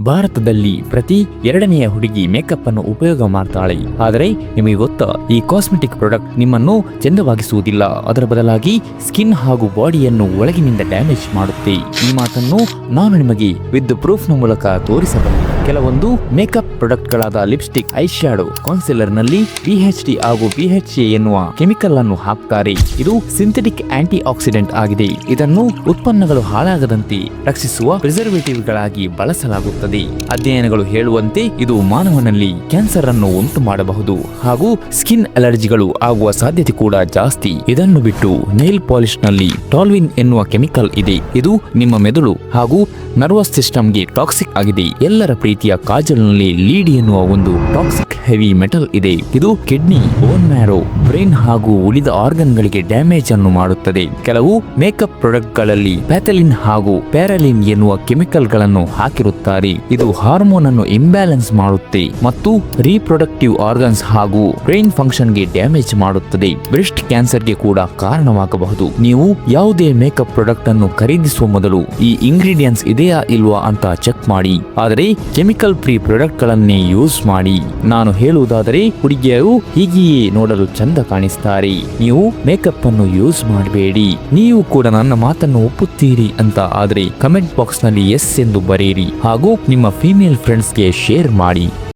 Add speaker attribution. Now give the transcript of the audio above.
Speaker 1: ಭಾರತದಲ್ಲಿ ಪ್ರತಿ ಎರಡನೆಯ ಹುಡುಗಿ ಮೇಕಪ್ ಅನ್ನು ಉಪಯೋಗ ಮಾಡ್ತಾಳೆ. ಆದರೆ ನಿಮಗೆ ಗೊತ್ತಾ, ಈ ಕಾಸ್ಮೆಟಿಕ್ ಪ್ರಾಡಕ್ಟ್ ನಿಮ್ಮನ್ನು ಚೆಂದವಾಗಿಸುವುದಿಲ್ಲ. ಅದರ ಬದಲಾಗಿ ಸ್ಕಿನ್ ಹಾಗೂ ಬಾಡಿಯನ್ನು ಒಳಗಿನಿಂದ ಡ್ಯಾಮೇಜ್ ಮಾಡುತ್ತೆ. ಈ ಮಾತನ್ನು ನಾನು ನಿಮಗೆ ವಿತ್ ಪ್ರೂಫ್ನ ಮೂಲಕ ತೋರಿಸಬಲ್ಲೆ. ಕೆಲವೊಂದು ಮೇಕಪ್ ಪ್ರಾಡಕ್ಟ್ಗಳಾದ ಲಿಪ್ಸ್ಟಿಕ್ ಐ ಶ್ಯಾಡೋ ಕಾನ್ಸಿಲರ್ನಲ್ಲಿ ಪಿಎಚ್ ಡಿ ಹಾಗೂ ಪಿಎಚ್ ಎ ಎನ್ನುವ ಕೆಮಿಕಲ್ ಅನ್ನು ಹಾಕ್ತಾರೆ. ಇದು ಸಿಂಥೆಟಿಕ್ ಆಂಟಿ ಆಕ್ಸಿಡೆಂಟ್ ಆಗಿದೆ. ಇದನ್ನು ಉತ್ಪನ್ನಗಳು ಹಾಳಾಗದಂತೆ ರಕ್ಷಿಸುವ ಪ್ರಿಸರ್ವೇಟಿವ್ ಗಳಾಗಿ ಬಳಸಲಾಗುತ್ತದೆ. ಅಧ್ಯಯನಗಳು ಹೇಳುವಂತೆ ಇದು ಮಾನವನಲ್ಲಿ ಕ್ಯಾನ್ಸರ್ ಅನ್ನು ಉಂಟು ಮಾಡಬಹುದು ಹಾಗೂ ಸ್ಕಿನ್ ಅಲರ್ಜಿಗಳು ಆಗುವ ಸಾಧ್ಯತೆ ಕೂಡ ಜಾಸ್ತಿ. ಇದನ್ನು ಬಿಟ್ಟು ನೈಲ್ ಪಾಲಿಶ್ನಲ್ಲಿ ಟಾಲ್ವಿನ್ ಎನ್ನುವ ಕೆಮಿಕಲ್ ಇದೆ. ಇದು ನಿಮ್ಮ ಮೆದುಳು ಹಾಗೂ ನರ್ವಸ್ ಸಿಸ್ಟಮ್ಗೆ ಟಾಕ್ಸಿಕ್ ಆಗಿದೆ. ಎಲ್ಲರ ಪ್ರೀತಿಯ ಕಾಜಲ್ನಲ್ಲಿ ಲೀಡ್ ಎನ್ನುವ ಒಂದು ಟಾಕ್ಸಿಕ್ ಹೆವಿ ಮೆಟಲ್ ಇದೆ. ಇದು ಕಿಡ್ನಿ ಬೋನ್ ಮ್ಯಾರೋ ಬ್ರೈನ್ ಹಾಗೂ ಉಳಿದ ಆರ್ಗನ್ಗಳಿಗೆ ಡ್ಯಾಮೇಜ್ ಅನ್ನು ಮಾಡುತ್ತದೆ. ಕೆಲವು ಮೇಕಪ್ ಪ್ರಾಡಕ್ಟ್ಗಳಲ್ಲಿ ಪ್ಯಾಥಲಿನ್ ಹಾಗೂ ಪ್ಯಾರಲಿನ್ ಎನ್ನುವ ಕೆಮಿಕಲ್ಗಳನ್ನು ಹಾಕಿರುತ್ತಾರೆ. ಇದು ಹಾರ್ಮೋನ್ ಅನ್ನು ಇಂಬ್ಯಾಲೆನ್ಸ್ ಮಾಡುತ್ತೆ ಮತ್ತು ರೀಪ್ರೊಡಕ್ಟಿವ್ ಆರ್ಗನ್ಸ್ ಹಾಗೂ ಬ್ರೈನ್ ಫಂಕ್ಷನ್ಗೆ ಡ್ಯಾಮೇಜ್ ಮಾಡುತ್ತದೆ. ಬ್ರೆಸ್ಟ್ ಕ್ಯಾನ್ಸರ್ಗೆ ಕೂಡ ಕಾರಣವಾಗಬಹುದು. ನೀವು ಯಾವುದೇ ಮೇಕಪ್ ಪ್ರಾಡಕ್ಟ್ ಅನ್ನು ಖರೀದಿಸುವ ಮೊದಲು ಈ ಇಂಗ್ರೀಡಿಯೆಂಟ್ಸ್ ಇದೆಯಾ ಇಲ್ವಾ ಅಂತ ಚೆಕ್ ಮಾಡಿ. ಆದರೆ ಕೆಮಿಕಲ್ ಫ್ರೀ ಪ್ರಾಡಕ್ಟ್ಗಳನ್ನೇ ಯೂಸ್ ಮಾಡಿ. ನಾನು ಹೇಳುವುದಾದರೆ, ಹುಡುಗಿಯರು ಹೀಗೆಯೇ ನೋಡಲು ಚಂದ ಕಾಣಿಸ್ತಾರೆ. ನೀವು ಮೇಕಪ್ ಅನ್ನು ಯೂಸ್ ಮಾಡಬೇಡಿ. ನೀವು ಕೂಡ ನನ್ನ ಮಾತನ್ನು ಒಪ್ಪುತ್ತೀರಿ ಅಂತ ಆದರೆ ಕಮೆಂಟ್ ಬಾಕ್ಸ್ನಲ್ಲಿ ಎಸ್ ಎಂದು ಬರೆಯಿರಿ. ಹಾಗೂ ನಿಮ್ಮ ಫೀಮೇಲ್ ಫ್ರೆಂಡ್ಸ್ಗೆ ಶೇರ್ ಮಾಡಿ.